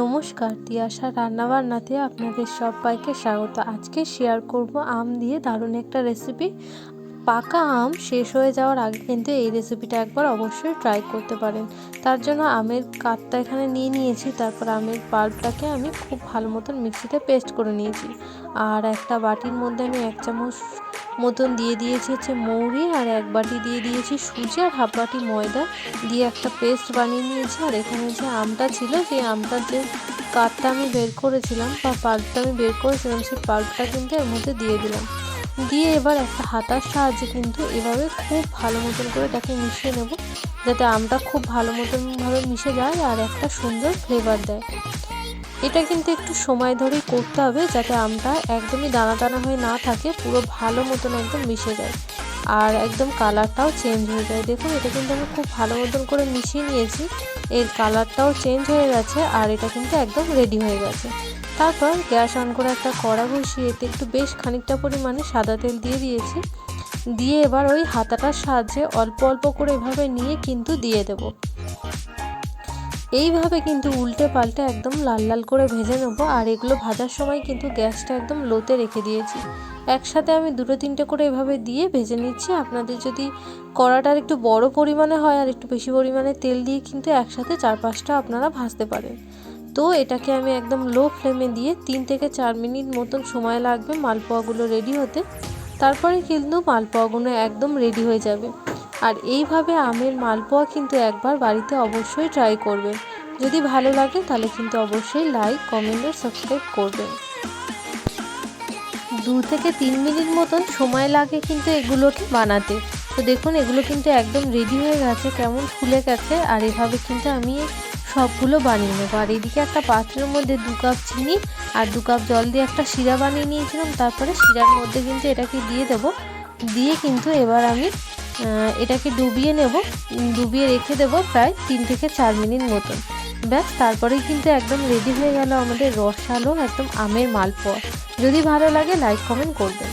নমস্কার তিয়াশা রান্নাবান্নাতে আপনাদের সবাইকে স্বাগত। আজকে শেয়ার করব আম দিয়ে দারুণ একটা রেসিপি পাকা আম শেষ হয়ে যাওয়ার আগে কিন্তু এই রেসিপিটা একবার অবশ্যই ট্রাই করতে পারেন। তার জন্য আমের কাতটা এখানে নিয়ে নিয়েছি, তারপর আমের পাল্পটাকে আমি খুব ভালো মতন মিক্সিতে পেস্ট করে নিয়েছি। আর একটা বাটির মধ্যে আমি এক চামচ মতন দিয়ে দিয়েছি হচ্ছে মৌরি, আর এক বাটি দিয়ে দিয়েছি সুজি, আর হাফ বাটি ময়দা দিয়ে একটা পেস্ট বানিয়ে নিয়েছি। আর এখানে যে আমটা ছিল সেই আমটার যে কাঠটা আমি বের করেছিলাম, বা পাল্পটা আমি বের করেছিলাম, সেই পাল্পটা কিন্তু এর মধ্যে দিয়ে দিলাম। দিয়ে এবার একটা হাতার সাহায্যে কিন্তু এভাবে খুব ভালো মতন করে এটাকে মিশিয়ে নেব, যাতে আমটা খুব ভালো মতনভাবে মিশে যায় আর একটা সুন্দর ফ্লেভার দেয়। এটা কিন্তু একটু সময় ধরেই করতে হবে, যাতে আমটা একদমই দানা দানা হয়ে না থাকে, পুরো ভালো মতন একদম মিশে যায়। আর একদম কালারটাও চেঞ্জ হয়ে যায়। দেখুন, এটা কিন্তু আমি খুব ভালো মতন করে মিশিয়ে নিয়েছি। এর কালারটাও চেঞ্জ হয়ে গেছে আর এটা কিন্তু একদম রেডি হয়ে গেছে। তারপর গ্যাস অন করে একটা কড়া বসিয়ে এতে একটু বেশ খানিকটা পরিমাণে সাদা তেল দিয়ে দিয়েছি। দিয়ে এবার ওই হাতাটার সাহায্যে অল্প অল্প করে এভাবে নিয়ে কিন্তু দিয়ে দেবো। এইভাবে কিন্তু উল্টে পাল্টে একদম লাল লাল করে ভেজে নেব। আর এগুলো ভাজার সময় কিন্তু গ্যাসটা একদম লোতে রেখে দিয়েছি। একসাথে আমি দুটো তিনটে করে এভাবে দিয়ে ভেজে নিচ্ছি। আপনাদের যদি কড়াটার একটু বড় পরিমাণে হয় আর একটু বেশি পরিমাণে তেল দিয়ে কিন্তু একসাথে চার পাঁচটা আপনারা ভাজতে পারেন। তো এটাকে আমি একদম লো ফ্লেমে দিয়ে তিন থেকে চার মিনিট মতন সময় লাগবে মালপোয়াগুলো রেডি হতে। তারপরে কিন্তু মালপোয়াগুলো একদম রেডি হয়ে যাবে। আর এইভাবে আমের মালপোয়া কিন্তু একবার বাড়িতে অবশ্যই ট্রাই করবেন। যদি ভালো লাগে তাহলে কিন্তু অবশ্যই লাইক কমেন্ট আর সাবস্ক্রাইব করবেন। দু থেকে তিন মিনিট মতন সময় লাগে কিন্তু এগুলোকে বানাতে। তো দেখুন এগুলো কিন্তু একদম রেডি হয়ে গেছে, কেমন ফুলে গেছে। আর এভাবে কিন্তু আমি সবগুলো বানিয়ে নেব। আর এদিকে একটা পাত্রের মধ্যে দু কাপ চিনি আর দু কাপ জল দিয়ে একটা শিরা বানিয়ে নিয়েছিলাম। তারপরে শিরার মধ্যে কিন্তু এটাকে দিয়ে দেবো। দিয়ে কিন্তু এবার আমি এটাকে ডুবিয়ে নেব। ডুবিয়ে রেখে দেবো প্রায় তিন থেকে চার মিনিট মতন। ব্যাস, তারপরেই কিন্তু একদম রেডি হয়ে গেল আমাদের রসালো একদম আমের মালপোয়া। যদি ভালো লাগে লাইক কমেন্ট করবেন।